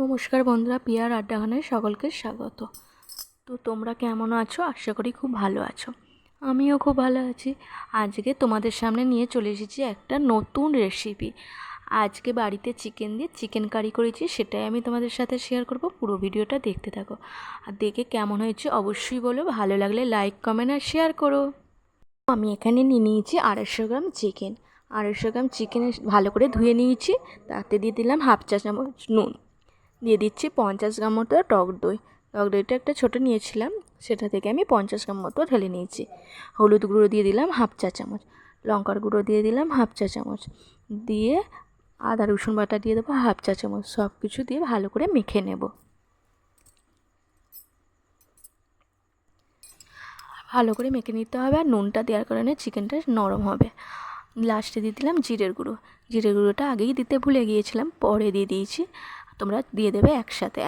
নমস্কার বন্ধুরা, পিয়ার আড্ডাখানায় সকলকে স্বাগত। তো তোমরা কেমন আছো? আশা করি খুব ভালো আছো। আমিও খুব ভালো আছি। আজকে তোমাদের সামনে নিয়ে চলে এসেছি একটা নতুন রেসিপি আজকে বাড়িতে চিকেন দিয়ে চিকেন কারি করেছি, সেটাই আমি তোমাদের সাথে শেয়ার করব। পুরো ভিডিওটা দেখতে থাকো। আর দেখে কেমন হয়েছে অবশ্যই বলো। ভালো লাগলে লাইক কমেন্ট আর শেয়ার করো। আমি এখানে নিয়ে নিয়েছি আড়াইশো গ্রাম চিকেন আড়াইশো গ্রাম চিকেন ভালো করে ধুয়ে নিয়েছি। তাতে দিয়ে দিলাম হাফ চা চামচ নুন। দিয়ে দিচ্ছি পঞ্চাশ গ্রাম মতো টক দই। টক দইটা একটা ছোটো নিয়েছিলাম, সেটা থেকে আমি পঞ্চাশ গ্রাম মতো ঢেলে নিয়েছি। হলুদ গুঁড়ো দিয়ে দিলাম হাফ চা চামচ, লঙ্কার গুঁড়ো দিয়ে দিলাম হাফ চা চামচ, দিয়ে আদা, রসুন বাটা দিয়ে দেবো হাফ চা চামচ সব কিছু দিয়ে ভালো করে মেখে নেব। ভালো করে মেখে নিতে হবে আর নুনটা দেওয়ার কারণে চিকেনটা নরম হবে। লাস্টে দিয়ে দিলাম জিরের গুঁড়ো। জিরের গুঁড়োটা আগেই দিতে ভুলে গিয়েছিলাম, পরে দিয়ে দিয়েছি। তোমরা দিয়ে দেবে একসাথে।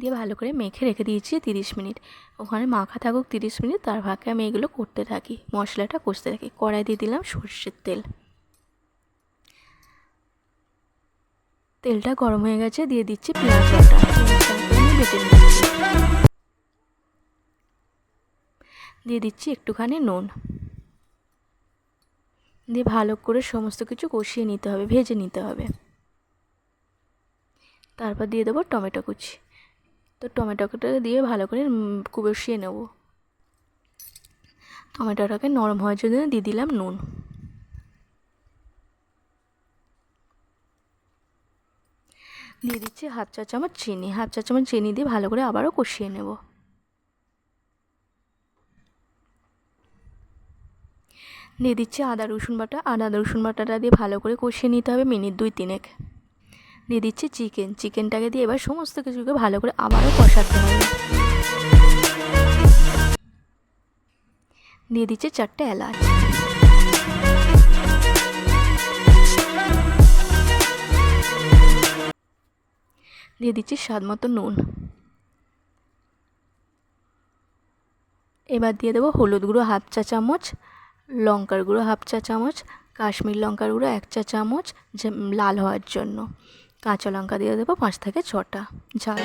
দিয়ে ভালো করে মেখে রেখে দিয়েছি তিরিশ মিনিট। ওখানে মাখা থাকুক তিরিশ মিনিট, তার ফাঁকে আমি এগুলো করতে থাকি, মশলাটা কষতে থাকি। কড়াই দিয়ে দিলাম সর্ষের তেল। তেলটা গরম হয়ে গেছে, দিয়ে দিচ্ছি পেঁয়াজ দিয়ে দিচ্ছি একটুখানি নুন। দিয়ে ভালো করে সমস্ত কিছু কষিয়ে নিতে হবে, ভেজে নিতে হবে। তারপর দিয়ে দেবো টমেটো কুচি। তো টমেটোটা দিয়ে ভালো করে কুবসিয়ে নেব। টমেটোটাকে নরম হওয়ার জন্য দিয়ে দিলাম নুন। দিয়ে দিচ্ছি হাফ চা চামচ চিনি। হাফ চা চামচ চিনি দিয়ে ভালো করে আবারও কষিয়ে নেব। দিয়ে দিচ্ছি আদা রসুন বাটা। আদা রসুন বাটাটা দিয়ে ভালো করে কষিয়ে নিতে হবে মিনিট দুই তিনেক। দিয়ে দিচ্ছি চিকেন। চিকেনটাকে দিয়ে এবার সমস্ত কিছুকে ভালো করে আবারও কষাতে হবে। দিয়ে দিচ্ছে চারটে এলাচ। দিয়ে দিচ্ছি স্বাদ মতো নুন। এবার দিয়ে দেবো হলুদ গুঁড়ো হাফ চা চামচ, লঙ্কার গুঁড়ো হাফ চা চামচ, কাশ্মীর লঙ্কার গুঁড়ো এক চা চামচ, যে লাল হওয়ার জন্য। কাঁচা লঙ্কা দিয়ে দেবো পাঁচ থেকে ছটা, ঝাল।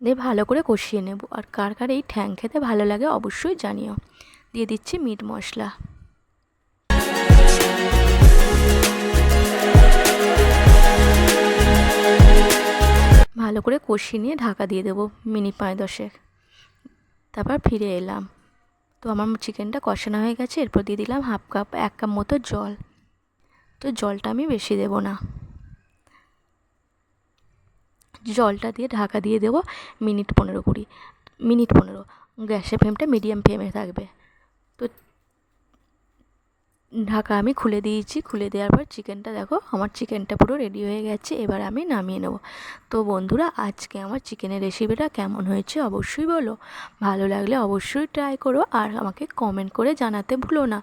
দিয়ে ভালো করে কষিয়ে নেব। আর কার কার এই ঠ্যাং খেতে ভালো লাগে অবশ্যই জানিও। দিয়ে দিচ্ছি মিট মশলা। ভালো করে কষিয়ে নিয়ে ঢাকা দিয়ে দেবো মিনিট পাঁচ দশেক। তারপর ফিরে এলাম। তো আমার চিকেনটা কষানো হয়ে গেছে, এরপর দিয়ে দিলাম হাফ কাপ, এক কাপ মতো জল। তো জলটা আমি বেশি দেবো না। জলটা দিয়ে ঢাকা দিয়ে দেবো মিনিট পনেরো কুড়ি, মিনিট পনেরো। গ্যাসের ফ্লেমটা মিডিয়াম ফ্লেমে থাকবে। তো ঢাকা আমি খুলে দিয়েছি। খুলে দেওয়ার পর চিকেনটা দেখো, আমার চিকেনটা পুরো রেডি হয়ে গেছে। এবার আমি নামিয়ে নেব। তো বন্ধুরা, আজকে আমার চিকেনের রেসিপিটা কেমন হয়েছে অবশ্যই বলো। ভালো লাগলে অবশ্যই ট্রাই করো আর আমাকে কমেন্ট করে জানাতে ভুলো না।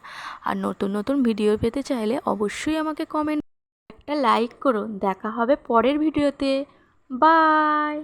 আর নতুন নতুন ভিডিও পেতে চাইলে অবশ্যই আমাকে কমেন্ট একটা লাইক করো। দেখা হবে পরের ভিডিওতে বাই